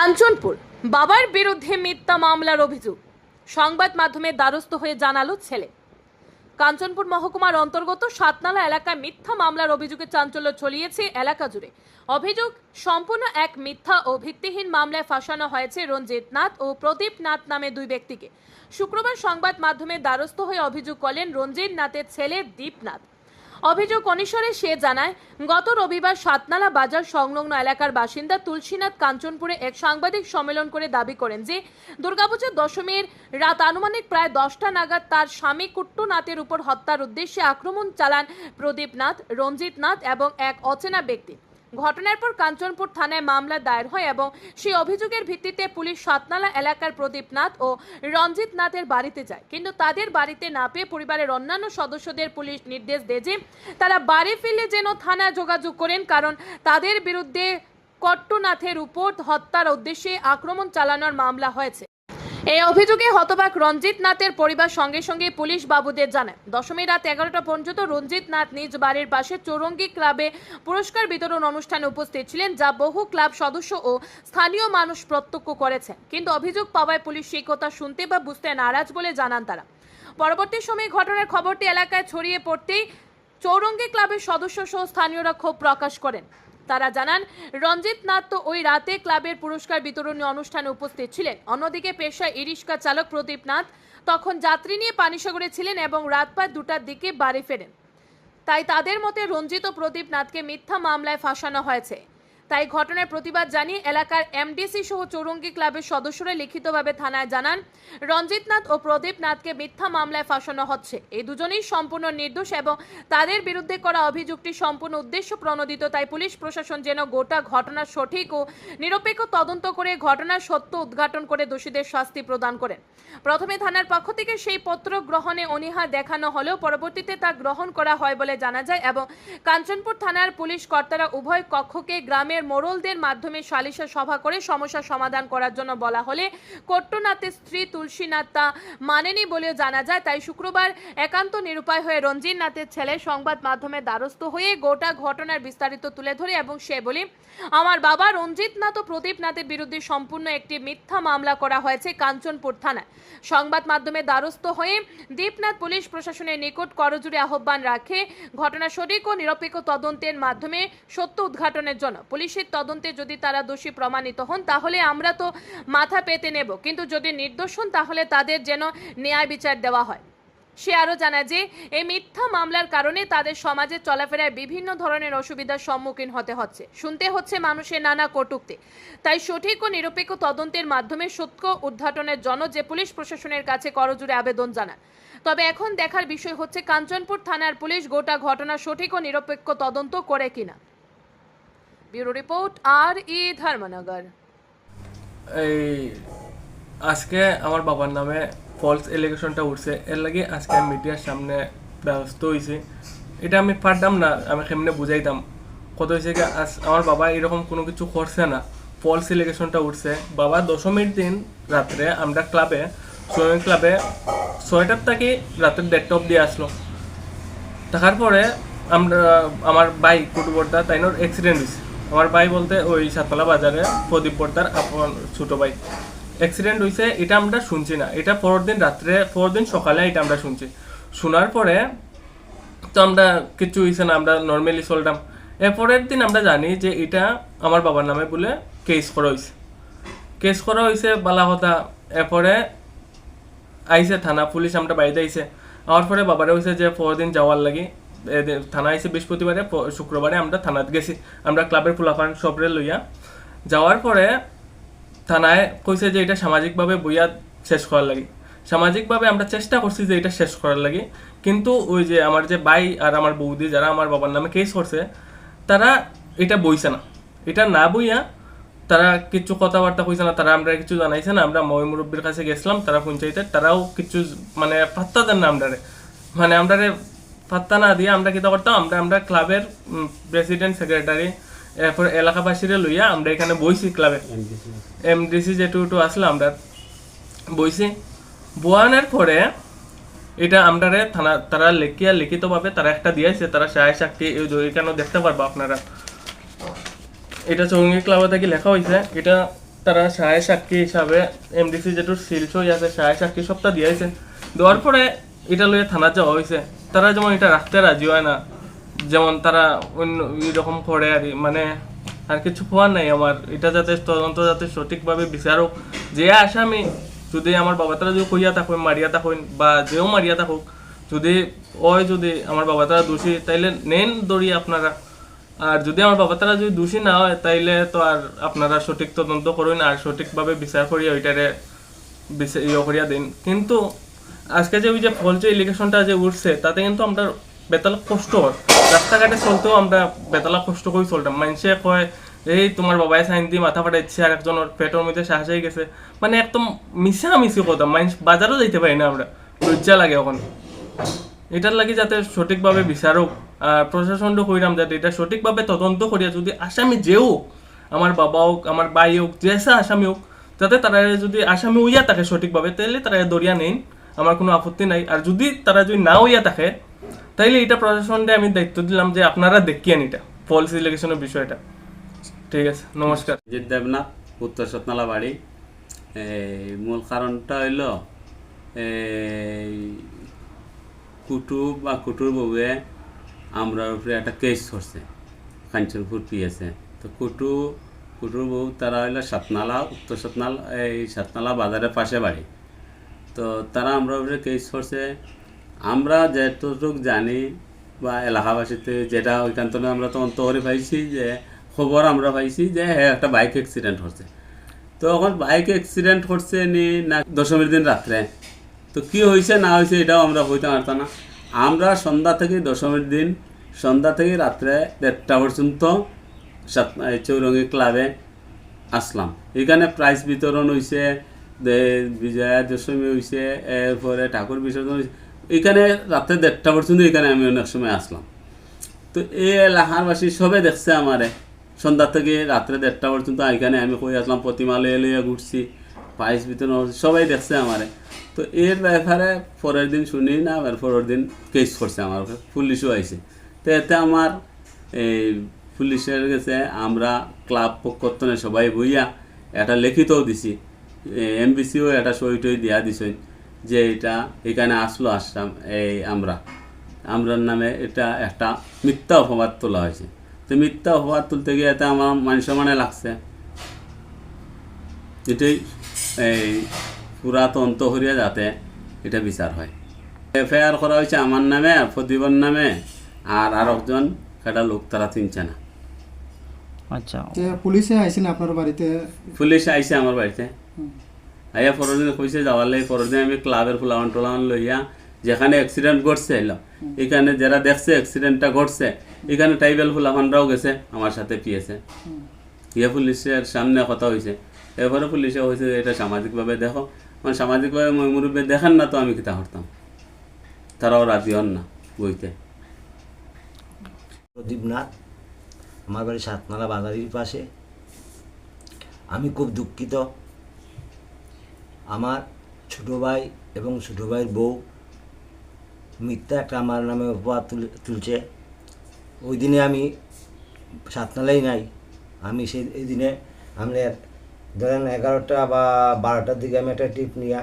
কাঞ্চনপুর। বাবার বিরুদ্ধে মিথ্যা মামলার অভিযোগ। সংবাদ মাধ্যমে দ্বারস্থ হয়ে জানালো ছেলে। কাঞ্চনপুর মহকুমার অন্তর্গত সাতনালা এলাকায় মিথ্যা মামলার অভিযোগে চাঞ্চল্য ছড়িয়েছে এলাকা জুড়ে। অভিযোগ, সম্পূর্ণ এক মিথ্যা ও ভিত্তিহীন মামলায় ফাঁসানো হয়েছে রঞ্জিত নাথ ও প্রদীপ নাথ নামে দুই ব্যক্তিকে। শুক্রবার সংবাদ মাধ্যমে দ্বারস্থ হয়ে অভিযোগ করলেন রঞ্জিত নাথের ছেলে দীপনাথ অভিযোগ অনুসারে সে জানায়, গত রবিবার সাতনালা বাজার সংলগ্ন এলাকার বাসিন্দা তুলসীনাথ কাঞ্চনপুরে এক সাংবাদিক সম্মেলন করে দাবি করেন যে, দুর্গাপূজার দশমীর রাত আনুমানিক প্রায় দশটা নাগাদ তার স্বামী কুট্টুনাথের উপর হত্যার উদ্দেশ্যে আক্রমণ চালান প্রদীপনাথ রঞ্জিত নাথ এবং এক অচেনা ব্যক্তি। ঘটনার পর কাঞ্চনপুর থানায় মামলা দায়ের হয় এবং সেই অভিযোগের ভিত্তিতে পুলিশ সাতনালা এলাকার প্রদীপ নাথ ও রঞ্জিত নাথের বাড়িতে যায়। কিন্তু তাদের বাড়িতে না পেয়ে পরিবারের অন্যান্য সদস্যদের পুলিশ নির্দেশ দেয় যে, তারা বাড়ি ফিরলে যেন থানায় যোগাযোগ করেন কারণ তাদের বিরুদ্ধে কট্টুনাথের উপর হত্যার উদ্দেশ্যে আক্রমণ চালানোর মামলা হয়েছে। এই অভিযোগে হতবাক রঞ্জিত নাথের পরিবার সঙ্গে সঙ্গে পুলিশ বাবুদের জানায়। দশমী রাত এগারোটা পর্যন্ত রঞ্জিত নাথ নিজ বাড়ির পাশে চৌরঙ্গি ক্লাবে পুরস্কার বিতরণ অনুষ্ঠানে উপস্থিত ছিলেন, যা বহু ক্লাব সদস্য ও স্থানীয় মানুষ প্রত্যক্ষ করেছেন। কিন্তু অভিযোগ পাওয়ায় পুলিশ সেই কথা শুনতে বা বুঝতে নারাজ বলে জানান তারা। পরবর্তী সময়ে ঘটনার খবরটি এলাকায় ছড়িয়ে পড়তেই চৌরঙ্গি ক্লাবের সদস্য সহ স্থানীয়রা ক্ষোভ প্রকাশ করেন। তারা জানান, রঞ্জিত নাথ তো ওই রাতে ক্লাবের পুরস্কার বিতরণী অনুষ্ঠানে উপস্থিত ছিলেন। অন্যদিকে পেশায় ইরিশকা চালক প্রদীপ নাথ তখন যাত্রী নিয়ে পানিসাগরে ছিলেন এবং রাত প্রায় দুটার দিকে বাড়ি ফেরেন। তাই তাদের মতে রঞ্জিত ও প্রদীপ নাথকে মিথ্যা মামলায় ফাঁসানো হয়েছে। তাই ঘটনার প্রতিবাদ জানিয়ে এলাকার এমডিসি সহ চৌরঙ্গি ক্লাবের সদস্যরা লিখিতভাবে থানায় জানান, রঞ্জিত নাথ ও প্রদীপ নাথকে মিথ্যা মামলায় ফাঁসানো হচ্ছে। এই দুজনেই সম্পূর্ণ নির্দোষ এবং তাদের বিরুদ্ধে করা অভিযোগটি সম্পূর্ণ উদ্দেশ্য প্রণোদিত, তাই পুলিশ প্রশাসন যেন গোটা ঘটনার সঠিক ও নিরপেক্ষ তদন্ত করে ঘটনার সত্য উদ্ঘাটন করে দোষীদের শাস্তি প্রদান করেন। প্রথমে থানার পক্ষ থেকে সেই পত্র গ্রহণে অনীহা দেখানো হলেও পরবর্তীতে তা গ্রহণ করা হয় বলে জানা যায় এবং কাঞ্চনপুর থানার পুলিশ কর্তারা উভয় কক্ষকে গ্রামের মোড়লদের মাধ্যমে সালিশা সভা করে সমস্যা সমাধান করার জন্য বলা হলে কট্টনাথের স্ত্রী তুলসীনাথ মানেনি বলেও জানা যায়। তাই শুক্রবার একান্ত নিরুপায় হয়ে রঞ্জিত নাথের ছেলে সংবাদ মাধ্যমে দ্বারস্থ হয়ে গোটা ঘটনার বিস্তারিত তুলে ধরে এবং সে বলে, আমার বাবা রঞ্জিত নাথ ও প্রদীপ নাথের বিরুদ্ধে সম্পূর্ণ একটি মিথ্যা মামলা করা হয়েছে কাঞ্চনপুর থানায়। সংবাদ মাধ্যমে দ্বারস্থ হয়ে দীপনাথ পুলিশ প্রশাসনের নিকট করজুড়ে আহ্বান রাখে। ঘটনা সঠিক ও নিরপেক্ষ তদন্তের মাধ্যমে সত্য উদ্ঘাটনের জন্য পুলিশের তদন্তে যদি তারা দোষী প্রমাণিত হন, তাহলে আমরা তো মাথা পেতে নেব। কিন্তু যদি নির্দোষ হন, তাহলে তাদের যেন ন্যায় বিচার দেওয়া হয়। সে আরও জানায় যে, এই মিথ্যা মামলার কারণে তাদের সমাজে চলাফেরায় বিভিন্ন ধরনের অসুবিধার সম্মুখীন হতে হচ্ছে। শুনতে হচ্ছে মানুষের নানা কটুক্তি। তাই সঠিক ও নিরপেক্ষ তদন্তের মাধ্যমে সত্য উদ্ঘাটনের জন্য যে পুলিশ প্রশাসনের কাছে করজোড়ে আবেদন জানান। তবে এখন দেখার বিষয় হচ্ছে, কাঞ্চনপুর থানার পুলিশ গোটা ঘটনা সঠিক ও নিরপেক্ষ তদন্ত করে কিনা। ব্যুরো রিপোর্ট আর ই ধর্মনগর এই, আজকে আমার বাবার নামে ফলস এলিগেশনটা উঠছে। এর লাগে আজকে মিডিয়ার সামনে ব্যস্ত হয়েছি এটা আমি পারতাম না, আমি কেমনে বুঝাইতাম। কত হয়েছে কি আমার বাবা এরকম কোনো কিছু করছে না। ফলস এলিগেশনটা উঠছে। বাবা দশমীর দিন রাত্রে আমরা ক্লাবে সুইমিং ক্লাবে ছয়টার থেকে রাতের দেড়টা অব্দি আসলো। থাকার পরে আমরা, আমার ভাই কুটু বর্দা তাইনোর অ্যাক্সিডেন্ট হয়েছে আমার ভাই বলতে ওই সাততলা বাজারে প্রদীপ বর্দার আপন ছোট ভাই। অ্যাক্সিডেন্ট হয়েছে এটা আমরা শুনছি না। এটা পরের দিন রাত্রে, পরের দিন সকালে এটা আমরা শুনছি। শোনার পরে তো আমরা কিছু হয়েছে না, আমরা নর্মালি চলতাম। এরপরের দিন আমরা জানি যে এটা আমার বাবার নামে বলে কেস করা হয়েছে কেস করা হয়েছে বালা কথা। এরপরে আইসে থানা, পুলিশ আমরা বাড়িতে আইসে আমার পরে বাবারে হয়েছে যে পরদিন যাওয়ার লাগি। থানা আইসে বৃহস্পতিবারে শুক্রবারে আমরা থানাত গেছি। আমরা ক্লাবের ফুলাফান সবরে লইয়া। যাওয়ার পরে থানায় কইছে যে এটা সামাজিকভাবে বইয়া শেষ করার লাগে। সামাজিকভাবে আমরা চেষ্টা করছি যে এটা শেষ করার লাগে। কিন্তু ওই যে আমার যে ভাই আর আমার বৌদি যারা আমার বাবার নামে কেস করছে, তারা এটা বইছে না। এটা না বইয়া তারা কিছু কথাবার্তা কইছে না, তারা আমরা কিছু জানাইছে না। আমরা ময় মুরব্বীর কাছে গেছিলাম, তারা পঞ্চায়েতের, তারাও কিছু মানে পাত্তা দেন না আমরারে। মানে আমরারে পাত্তা না দিয়ে আমরা কিতা করতাম? আমরা আমরা ক্লাবের প্রেসিডেন্ট সেক্রেটারি এরপর এলাকাবাসীরে লইয়া আমরা এখানে বইছি ক্লাবে। এমডিসি যেটুকু আসলে আমরা বইছি। বোয়ানের পরে এটা আমরারে থানা তারা লেখিয়া লিখিতভাবে তারা একটা দিয়েছে তারা সায় সাক্ষী এখানেও দেখতে পারব আপনারা। এটা চৌঙ্গি ক্লাবে থেকে লেখা হয়েছে এটা তারা সহায় সাক্ষী হিসাবে এমডিসি যেটুর সিলস হয়ে আছে সহায় সাক্ষী সবটা দিয়েছে। দেওয়ার পরে এটা লইয়া থানা যাওয়া হয়েছে তারা যেমন এটা রাখতে রাজি হয় না, যেমন তারা অন্য এরকম করে আর মানে আর কিছু হওয়ার নাই আমার। এটা যাতে তদন্ত যাতে সঠিকভাবে বিচারক, যে আসামি, যদি আমার বাবা তারা যদি কইয়া থাকুন মারিয়া থাকুন বা যেও মারিয়া থাকুক, যদি ওই যদি আমার বাবা তারা দোষী, তাইলে নেন দড়ি আপনারা। আর যদি আমার বাবা তারা যদি দোষী না হয়, তাইলে তো আর আপনারা সঠিক তদন্ত করুন, আর সঠিকভাবে বিচার করিয়া ওইটারে ইয়ে করিয়া দিন। কিন্তু আজকে যে ওই যে ফলছে ইলিগেশনটা যে উঠছে, তাতে কিন্তু আমরা বেতালা কষ্ট হয়। রাস্তাঘাটে চলতেও আমরা বেতালা কষ্ট করে চলতাম মানুষে কয়, এই তোমার বাবাই সাইন দিয়ে মাথা ফাটাইছে আর একজনের পেটের মধ্যে শ্বাস হয়ে গেছে। মানে একদম মিশা মিশি কথা, মানুষ বাজারও যাইতে পারি না আমরা। লজ্জা লাগে এখন। এটার লাগি যাতে সঠিকভাবে বিচারক আর প্রশাসনও কইরাম যাতে এটা সঠিকভাবে তদন্ত করিয়া যদি আসামি যেও আমার বাবা হোক, আমার ভাই হোক, যেসা আসামি হোক, যাতে তারা যদি আসামি উইয়া থাকে সঠিকভাবে তাহলে তারা দরিয়া নেন। আমার কোনো আপত্তি নাই। আর যদি তারা যদি না হইয়া থাকে, তাইলে এটা প্রশাসনকে আমি দায়িত্ব দিলাম যে আপনারা দেখিয়েন এটা ফলস ইলেকশনের বিষয়টা। ঠিক আছে, নমস্কার। জিৎ দেবনাথ, উত্তর সতনালা বাড়ি মূল কারণটা হইল কুটু বা কুটুর বউয়ে আমরা উপরে একটা কেস করছে কাঞ্চনপুর পিএসে তো কুটু, কুটুর বউ, তারা হইল সাতনালা, উত্তর সাতনালা, এই সাতনালা বাজারের পাশে বাড়ি। তো তারা আমরা কেস করছে। আমরা যেটুক জানি বা এলাকাবাসীতে যেটা ওইখান থেকে আমরা তো অন্তরে পাইছি যে, খবর আমরা পাইছি যে, একটা বাইক অ্যাক্সিডেন্ট হচ্ছে। তো এখন বাইক অ্যাক্সিডেন্ট হচ্ছে নি না দশমীর দিন রাত্রে? তো কি হয়েছে না হয়েছে এটাও আমরা হইতে পারতাম না। আমরা সন্ধ্যা থেকে দশমীর দিন, সন্ধ্যা থেকে রাত্রে দেড়টা পর্যন্ত চৌরঙ্গি ক্লাবে আসলাম। এখানে প্রাইজ বিতরণ হয়েছে বিজয়া দশমী হয়েছে এরপরে ঠাকুর বিসর্জন এখানে রাত্রে দেড়টা পর্যন্ত এখানে আমি অনেক সময় আসলাম। তো এই এলাকারবাসী সবে দেখছে আমারে। সন্ধ্যা থেকে রাত্রে দেড়টা পর্যন্ত এখানে আমি কই আসলাম, প্রতিমা লয়ে লইয়া ঘুরছি প্রাইজ বিতরণ সবাই দেখছে আমারে। তো এর ব্যাপারে পরের দিন শুনি না এর পরের দিন কেস করছে আমার। পুলিশও আইছে। তো এতে আমার এই পুলিশের কাছে আমরা ক্লাব পক্ষতনে সবাই বইয়া এটা লিখিতও দিছি। এমবিসিও একটা সই টই দিয়া দিছেন যে এটা এখানে আসলো আসলাম এই আমরা। আমরার নামে এটা একটা মিথ্যা অপবাদ তোলা হয়েছে। তো মিথ্যা অপবাদ তুলতে গিয়ে এতে আমার মান সম্মানে লাগছে। এটাই এই পুরা তন্ত হরিয়া যাতে এটা বিচার হয়। এফআইআর করা হয়েছে আমার নামে আর প্রদীপর নামে আর আর একজন একটা লোক তারা চিনছে না। আচ্ছা। পুলিশে আইসেন আপনার বাড়িতে? পুলিশ আইছে আমার বাড়িতে। আইয়া পরের দিন কইছে যাওয়ার লাগে পরের দিন আমি ক্লাবের ফুলাওয়ান টোলাওয়ান লইয়া যেখানে অ্যাক্সিডেন্ট ঘটছে এলো। এখানে যারা দেখছে অ্যাক্সিডেন্টটা ঘটছে এখানে ট্রাইবেল ফুলাফানরাও গেছে আমার সাথে পিয়েছে। ইয়ে পুলিশের সামনে কথা হয়েছে এরপরে পুলিশে হয়েছে এটা সামাজিকভাবে দেখো। মানে সামাজিকভাবে মই মুরব্বী দেখেন না তো আমি কিতা করতাম। তারাও রাজি হন না বইতে। প্রদীপ নাথ আমার বাড়ি সাতনালা বাজারির পাশে। আমি খুব দুঃখিত। আমার ছোটো ভাই এবং ছোটো ভাইয়ের বউ মিথ্যা একটা আমার নামে তুলে, তুলছে। ওই দিনে আমি সাতনালাই নাই। আমি সেই দিনে আমাদের ধরেন এগারোটা বা বারোটার দিকে আমি একটা ট্রিপ নিয়ে